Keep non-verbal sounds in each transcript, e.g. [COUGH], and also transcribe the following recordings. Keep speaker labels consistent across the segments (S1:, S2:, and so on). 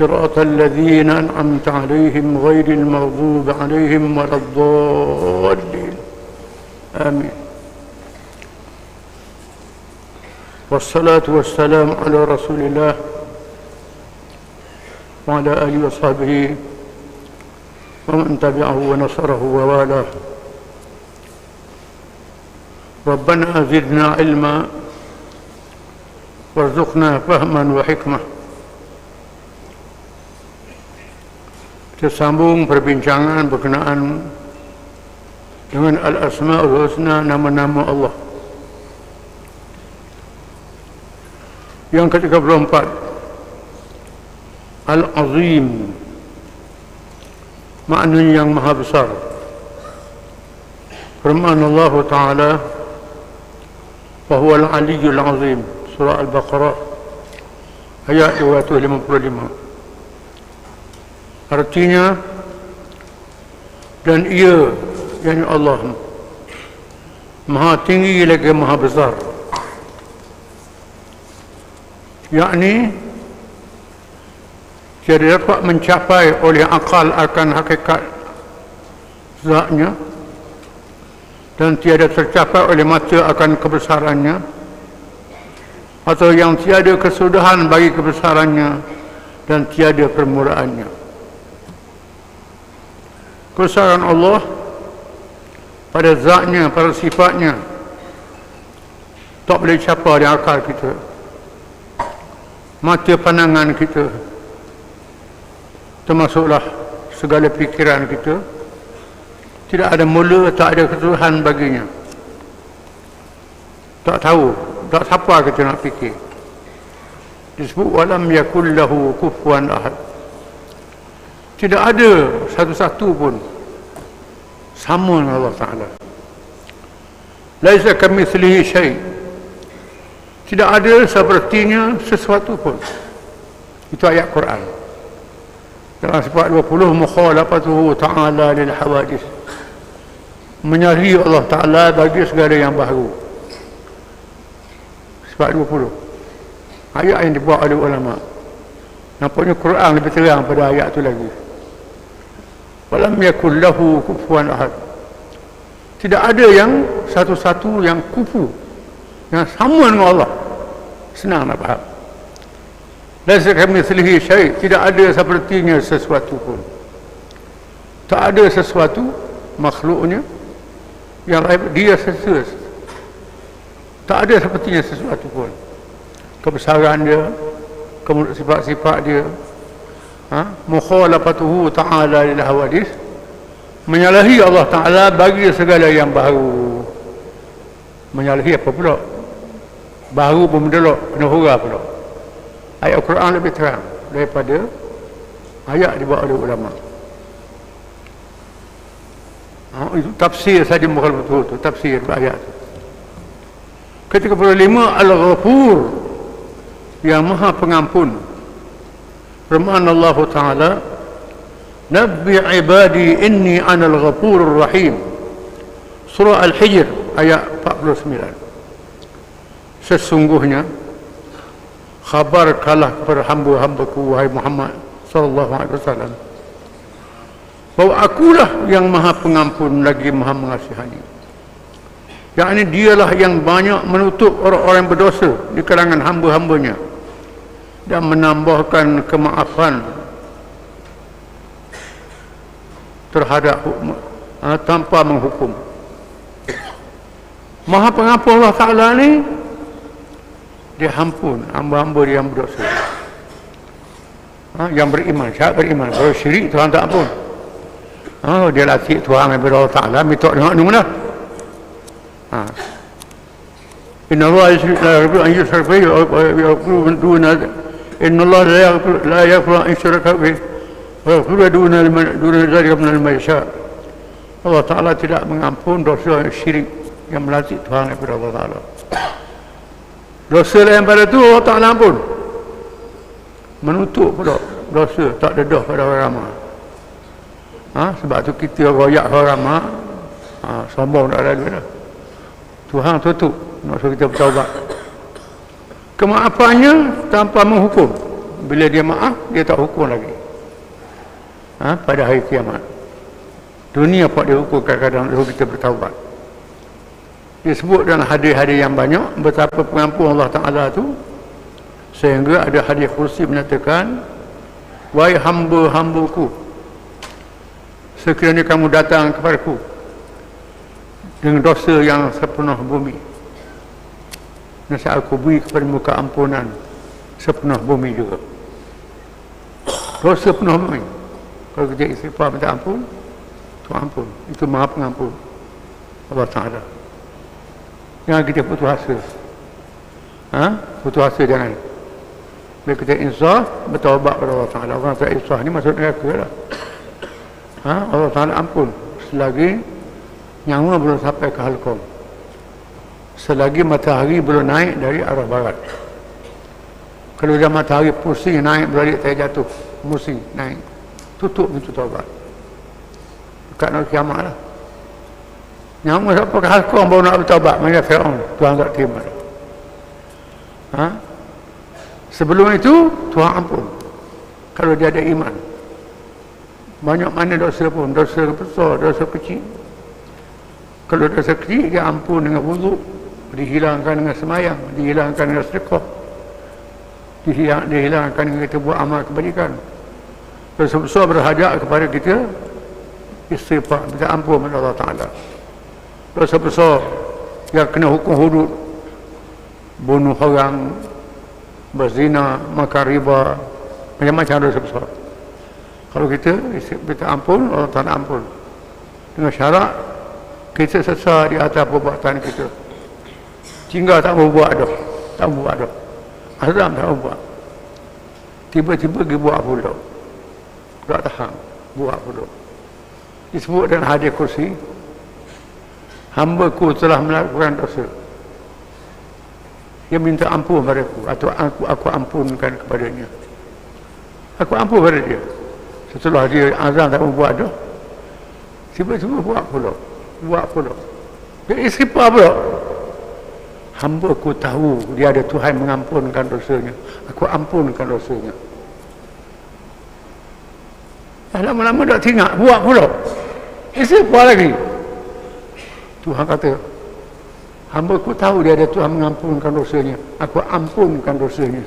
S1: صراط الذين أنعمت عليهم غير المغضوب عليهم ولا الضالين. آمين. والصلاة والسلام على رسول الله وعلى آله وصحبه ومن تبعه ونصره ووالاه. ربنا زدنا علما وارزقنا فهما وحكمة. Kita sambung perbincangan berkenaan dengan Al-Asma'ul Husna nama-nama Allah. Yang ke-34 Al-Azim maknanya yang maha besar. Firman Allah Ta'ala وهو العلي العظيم surah Al-Baqarah ayat 255 Artinya dan ia yang Allah maha tinggi lagi maha besar. Yakni tidak dapat mencapai oleh akal akan hakikat zatnya dan tiada tercapai oleh mata akan kebesarannya atau yang tiada kesudahan bagi kebesarannya dan tiada permulaannya kebesaran Allah pada zatnya, pada sifatnya. Tak boleh capai di akal kita. Mata pandangan kita. Termasuklah segala fikiran kita. Tidak ada mula, tak ada kesudahan baginya. Tak tahu, tak siapa kita nak fikir. Disebut walam yakullahu kufuan ahad tidak ada satu-satu pun. Sama dengan Allah Ta'ala. Laisa kamithlihi syai. Tidak ada sepertinya sesuatu pun. Itu ayat Quran. Dalam sifat 20 mukhalafatuhu ta'ala lil hawadis. Menyari Allah Ta'ala bagi segala yang baru. Sifat 20 ayat yang dibuat oleh ulama. Nampaknya Quran lebih terang pada ayat itu lagi walam yakul lahu kufuwan ahad. Tidak ada yang satu-satu yang kufu yang sama dengan Allah. Senang nak faham. Laisa kamitslihi syai. Tidak ada sepertinya sesuatu pun. Tak ada sesuatu makhluknya yang dia sesuatu tak ada sepertinya sesuatu pun. Kebesaran dia kemudian sifat-sifat dia ha? mukhalafatuhu ta'ala lil hawadis. Menyalahi Allah Ta'ala bagi segala yang baru. Menyalahi apa pula? Baru pun mendelok kena hura pula. Ayat Al-Quran lebih terang daripada ayat dibuat oleh ulama. Ha, itu tafsir saja mukhalafatuhu tu tafsir ayat tu. Ketika lima Al-Ghafur yang maha pengampun firman Allah Ta'ala Nabi ibadi inni anal ghafurur rahim. Surah Al-Hijr ayat 49 Sesungguhnya Khabar kalah kepada hamba-hambaku Wahai Muhammad Sallallahu Alaihi Wasallam Bahawa akulah yang maha pengampun Lagi maha mengasihani. Ini dialah yang banyak menutup orang-orang berdosa Di kalangan hamba-hambanya dan menambahkan kemaafan terhadap ha, tanpa menghukum. Maha pengampun Allah Ta'ala ni dia ampun hamba-hamba yang berdosa. Ha, yang beriman, siapa beriman? Kalau syirik Tuhan tak ampun. Ha, dia latih Tuhan yang Allah Ta'ala minta dengan ni mana? Ha. Inna Allah an yusriku wa yakulu min duna إن الله لا يغفر لا يغفر أن يشرك به ويغفر دون دون ذلك من الميساء Allah Ta'ala tidak mengampun dosa syirik yang melatih Tuhan kepada Allah Ta'ala dosa lain pada itu Allah Ta'ala ampun menutup pula dosa tak dedah pada orang ramai ha? sebab tu kita royak orang ramai ha, sombong tak ada duit Tuhan tutup nak suruh kita bertawabat kemaafannya tanpa menghukum. Bila dia maaf dia tak hukum lagi. Ha? pada hari kiamat. Dunia pak dia hukum kadang-kadang suruh kita bertawabat disebut dalam hadis-hadis yang banyak betapa pengampun Allah Ta'ala tu sehingga ada hadis kursi menyatakan wahai hamba-hambaku sekiranya kamu datang kepadaku dengan dosa yang sepenuh bumi Nasihat aku beri kepada muka ampunan sepenuh bumi juga. Dosa penuh bumi. Kalau kita istighfar minta ampun, Tuhan ampun. Itu maha pengampun. Allah Ta'ala. Jangan kita putus asa. Ha? Putus asa jangan. Bila kita insaf, bertawabat kepada Allah Ta'ala. Orang tak insaf ni masuk neraka lah. Ha? Allah Ta'ala ampun. Selagi nyawa belum sampai ke halkom selagi matahari belum naik dari arah barat. Kalau dah matahari pusing naik balik saya jatuh. Pusing naik. Tutup pintu taubat. Dekat nak kiamat lah. Nyawa siapa ke halkong baru nak bertaubat? Macam Fir'aun Tuhan tak terima ha? sebelum itu Tuhan ampun. Kalau dia ada iman. Banyak mana dosa pun. Dosa besar dosa kecil. Kalau dosa kecil dia ampun dengan wuduk dihilangkan dengan semayang dihilangkan dengan sedekah. Dihilang, dihilangkan dengan kita buat amal kebajikan besar berhajat kepada kita istighfar minta ampun kepada Allah Ta'ala. Besar yang kena hukum hudud bunuh orang berzina makan riba macam-macam dosa besar kalau kita minta ampun Allah Ta'ala ampun. Dengan syarat kita sesat di atas perbuatan kita tinggal tak mau buat dah. Tak mau buat dah. Azam tak mau buat. Tiba-tiba pergi buat pula. Tak tahan. Buat pula. Disebut dalam hadis kursi. Hamba ku telah melakukan dosa. Dia minta ampun padaku atau aku, aku ampunkan kepadanya. Aku ampun pada dia. Setelah dia azam tak mau buat dah tiba-tiba buat pula. Buat pula. Dia istighfar pula hamba aku tahu dia ada Tuhan mengampunkan dosanya. Aku ampunkan dosanya. Dah lama-lama tak tinggal buat pula. Isi apa lagi? Tuhan kata hamba aku tahu dia ada Tuhan mengampunkan dosanya. Aku ampunkan dosanya.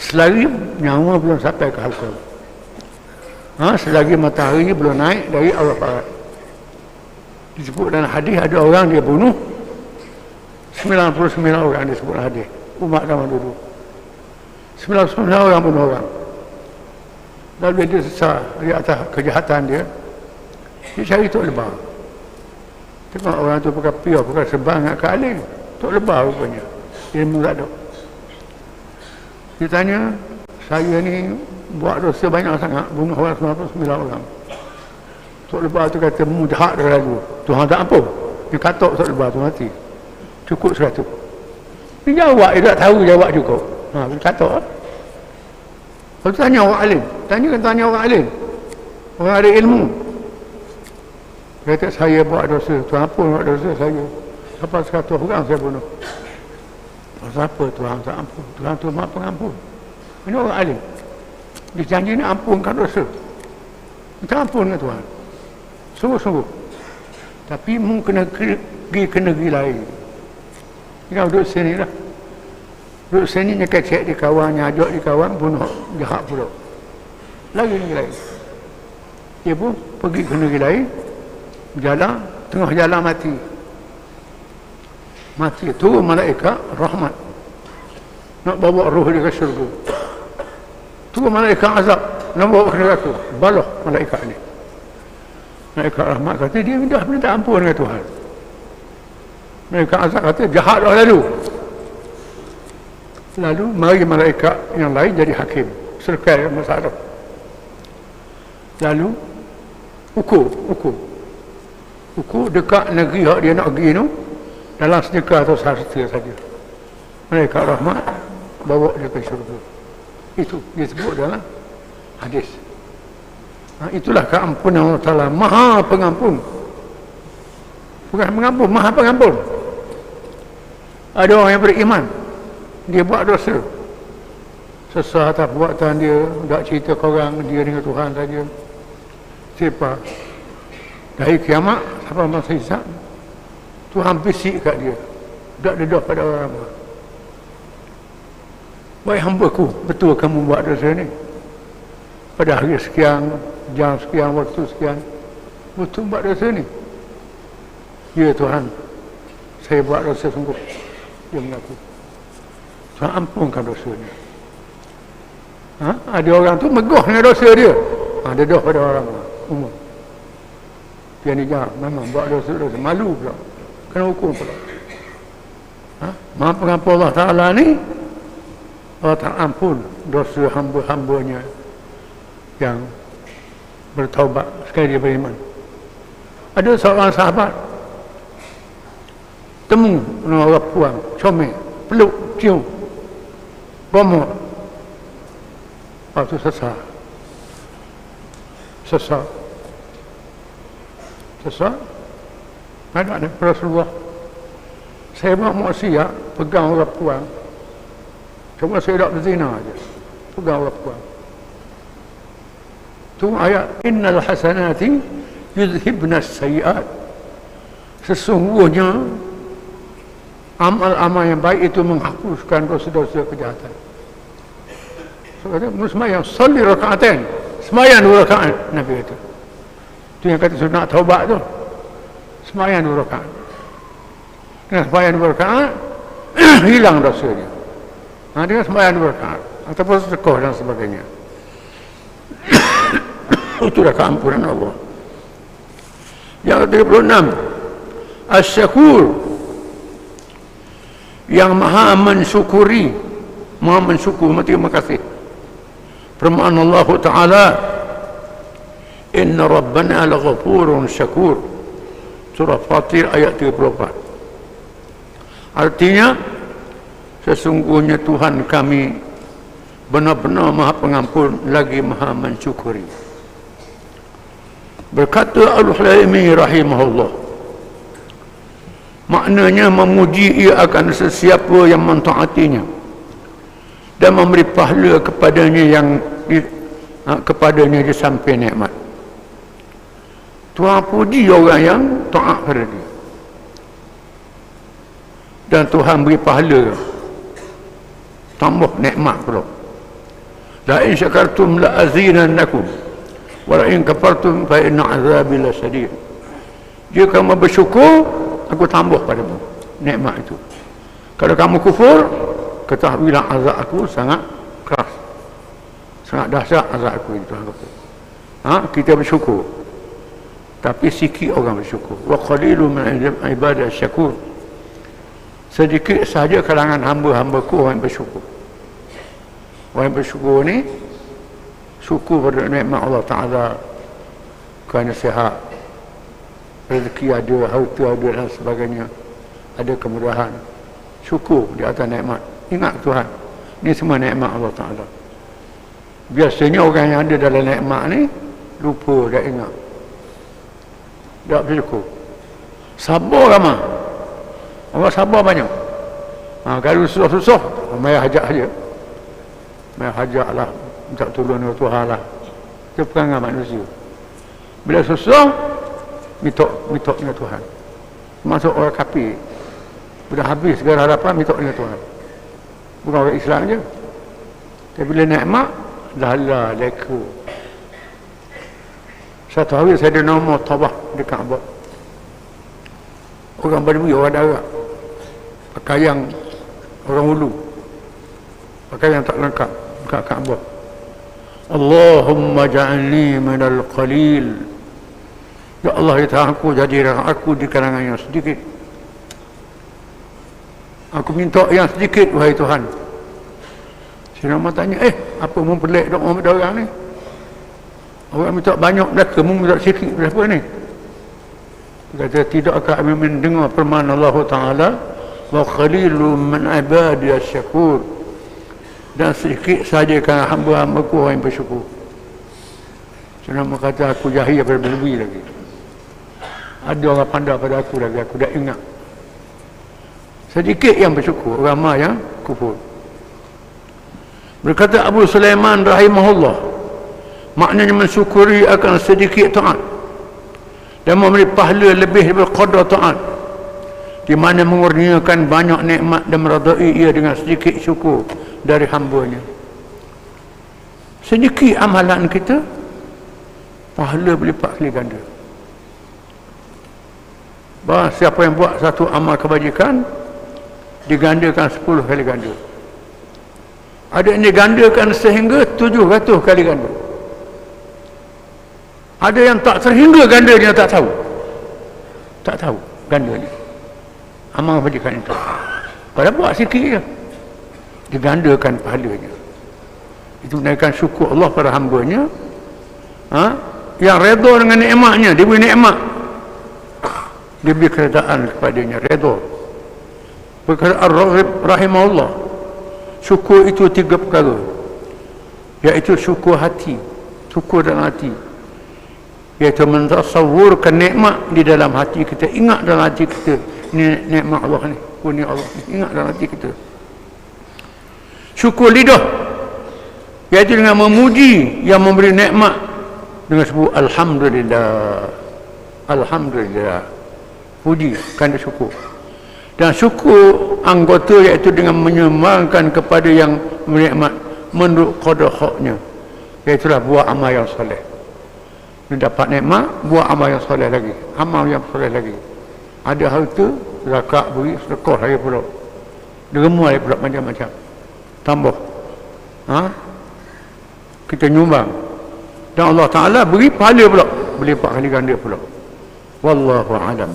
S1: Selagi nyawa belum sampai ke halkul ha, selagi matahari belum naik dari Allah Barat. Disebut dalam hadis ada orang dia bunuh 99 orang disebut hadis umat zaman dulu. 99 orang bunuh orang. Lalu dia sesat di atas kejahatan dia. Dia cari Tok Lebah tengok orang tu pakai piah pakai sebang kat alim Tok Lebah rupanya. Dia tak ada. Dia tanya saya ni buat dosa banyak sangat bunuh orang 99 orang. Tok Lebah tu kata mudah dah lalu Tuhan tak ampun dia katok Tok Lebah tu mati cukup seratus. Dia jawab dia tak tahu jawab cukup. Ha, dia kata kalau tanya orang alim. Tanya kan tanya orang alim. Orang ada ilmu. Dia kata saya buat dosa. Tuhan apa buat dosa saya? Apa seratus orang saya bunuh? Apa Tuhan? Tak ampun. Tuhan tu maaf pengampun. Ini orang alim. Dia janji nak ampunkan dosa. Minta ampun dengan Tuhan. Sungguh-sungguh. Tapi mu kena pergi ke negeri lain Kau duduk sini lah. Duduk sini ni kecek di kawan, nyajak di kawan, bunuh jahat pula. Lagi negeri lain. Dia pun pergi ke negeri lain, jalan, tengah jalan mati. Mati. Turun malaikat, rahmat. Nak bawa roh dia ke syurga. Turun malaikat azab. Nak bawa ke neraka. Baloh malaikat ni. Malaikat rahmat kata, dia dah minta ampun dengan Tuhan mereka azab kata jahat dah lalu. Lalu mari malaikat yang lain jadi hakim. Serkai masalah. Lalu ukur ukur. Ukur dekat negeri yang dia nak pergi tu dalam sedekah atau sahasta saja. Mereka rahmat bawa dia ke syurga. Itu dia sebut dalam hadis. Ha, itulah keampunan Allah Ta'ala. Maha pengampun. Bukan pengampun maha pengampun ada orang yang beriman dia buat dosa sesah atas buatan dia tak cerita ke orang dia dengan Tuhan saja siapa dari kiamat sampai masa hisap Tuhan bisik kat dia tak dedah pada orang ramai Baik hamba ku, betul kamu buat dosa ni. Pada hari sekian, jam sekian, waktu sekian. Betul buat dosa ni. Ya Tuhan, saya buat dosa sungguh. Dia mengaku. Tuhan ampunkan dosa ni. Ha? Ada orang tu megah dengan dosa dia. Ha, dia dah pada orang umum. Dia ni jangan, memang buat dosa-dosa. Malu pula. Kena hukum pula. Ha? Maaf pengampun Allah Ta'ala ni, Allah tak ampun dosa hamba-hambanya yang bertaubat sekali dia beriman. Ada seorang sahabat temu orang puan, comel, peluk, cium, bomok. Waktu sesat. Sesat. Sesat. Ada ada Rasulullah. Saya buat maksiat, pegang orang puan, Cuma saya tak berzina aja. Pegang orang puan. Tu ayat innal hasanati yuzhibna sayiat. Sesungguhnya amal-amal yang baik itu menghapuskan dosa-dosa kejahatan. So kata semayang salli rakaatain. Semayang dua rakaat Nabi kata. Itu yang kata sunat taubat tu. Semayang dua rakaat. Dengan semayang dua rakaat [CLEARS THROAT] hilang dosa dia. Ha, dengan sembahyang dua rakaat ataupun sedekah dan sebagainya. [CLEARS THROAT] Itulah keampunan Allah. Yang ke-36 As-Syakur yang maha mensyukuri. Maha mensyukur. Terima kasih. Firman Allah Ta'ala. Inna Rabbana laghafurun syakur. Surah Fatir ayat 34 artinya sesungguhnya Tuhan kami benar-benar maha pengampun lagi maha mensyukuri. Berkata Al-Hulaimi rahimahullah maknanya memuji ia akan sesiapa yang mentaatinya dan memberi pahala kepadanya yang di, ha, kepadanya di samping nikmat. Tuhan puji orang yang taat pada dia. Dan Tuhan beri pahala tambah nikmat pula. La in syakartum la azinannakum wa la in kafartum fa inna azabi lasadid jika kamu bersyukur aku tambah padamu nikmat itu. Kalau kamu kufur ketahuilah azab aku sangat keras. Sangat dahsyat azab aku itu ha? kita bersyukur. Tapi sikit orang bersyukur. Wa qalilu min ibadah syakur. Sedikit sahaja kalangan hamba-hamba ku orang yang bersyukur. Orang yang bersyukur ni syukur pada nikmat Allah Ta'ala. Kerana sihat rezeki ada, harta ada dan sebagainya ada kemudahan syukur di atas nikmat ingat Tuhan ni semua nikmat Allah Ta'ala biasanya orang yang ada dalam nikmat ni lupa tak ingat tak bersyukur sabar ramah Orang sabar banyak. Ha, kalau susah-susah, mai hajat aja. Mai hajat lah. Minta tolong Tuhan lah. Itu perangai manusia. Bila susah, minta dengan Tuhan. Masuk orang kapi. Bila habis segala harapan, dengan Tuhan. Bukan orang Islam je. Tapi bila nikmat, dah lah, leka. Satu hari saya ada nombor tabah dekat Kaabah. Orang berdua, orang darat pakaian orang ulu pakaian tak lengkap dekat Kaabah Allahumma ja'alni minal qalil Ya Allah ya aku jadikan aku di kalangan yang sedikit aku minta yang sedikit wahai Tuhan si nama tanya eh apa mau pelik dok Muhammad orang ni Orang minta banyak dah kamu minta sikit berapa ni? Kata tidak akan mendengar firman Allah Ta'ala wa khalilu min ibadi syakur dan sedikit saja kan hamba-hamba ku yang bersyukur. Senang kata aku jahil daripada berlebih lagi. Ada orang pandai pada aku lagi, aku dah ingat. Sedikit yang bersyukur, ramai yang kufur. Berkata Abu Sulaiman rahimahullah, maknanya mensyukuri akan sedikit taat dan memberi pahala lebih daripada qadar taat di mana mengurniakan banyak nikmat dan meradai ia dengan sedikit syukur dari hambanya sedikit amalan kita pahala berlipat kali ganda Bahawa siapa yang buat satu amal kebajikan digandakan 10 kali ganda. Ada yang digandakan sehingga 700 kali ganda. Ada yang tak terhingga ganda dia tak tahu. Tak tahu ganda ni. Amal kebajikan itu. Pada buat sikit je. Digandakan pahalanya. Itu menaikkan syukur Allah pada hambanya. Ha? yang redha dengan nikmatnya dia beri nikmat dia beri keredaan kepadanya redha berkata Ar-Raghib rahimahullah syukur itu tiga perkara. Iaitu syukur hati syukur dalam hati. Iaitu mentasawurkan nikmat di dalam hati kita. Ingat dalam hati kita ni nikmat Allah ni kurnia Allah ni. Ingat dalam hati kita. Syukur lidah iaitu dengan memuji yang memberi nikmat dengan sebut Alhamdulillah. Alhamdulillah puji kerana syukur. Dan syukur anggota iaitu dengan menyembahkan kepada yang menikmat menurut qadar haknya iaitulah buat amal yang soleh. Dia dapat nikmat buat amal yang soleh lagi. Amal yang soleh lagi. Ada harta zakat beri sedekah lagi pula. Derma lagi pula macam-macam. Tambah. Ha? kita nyumbang. Dan Allah Ta'ala beri pahala pula. Beli empat kali ganda pula. Wallahu alam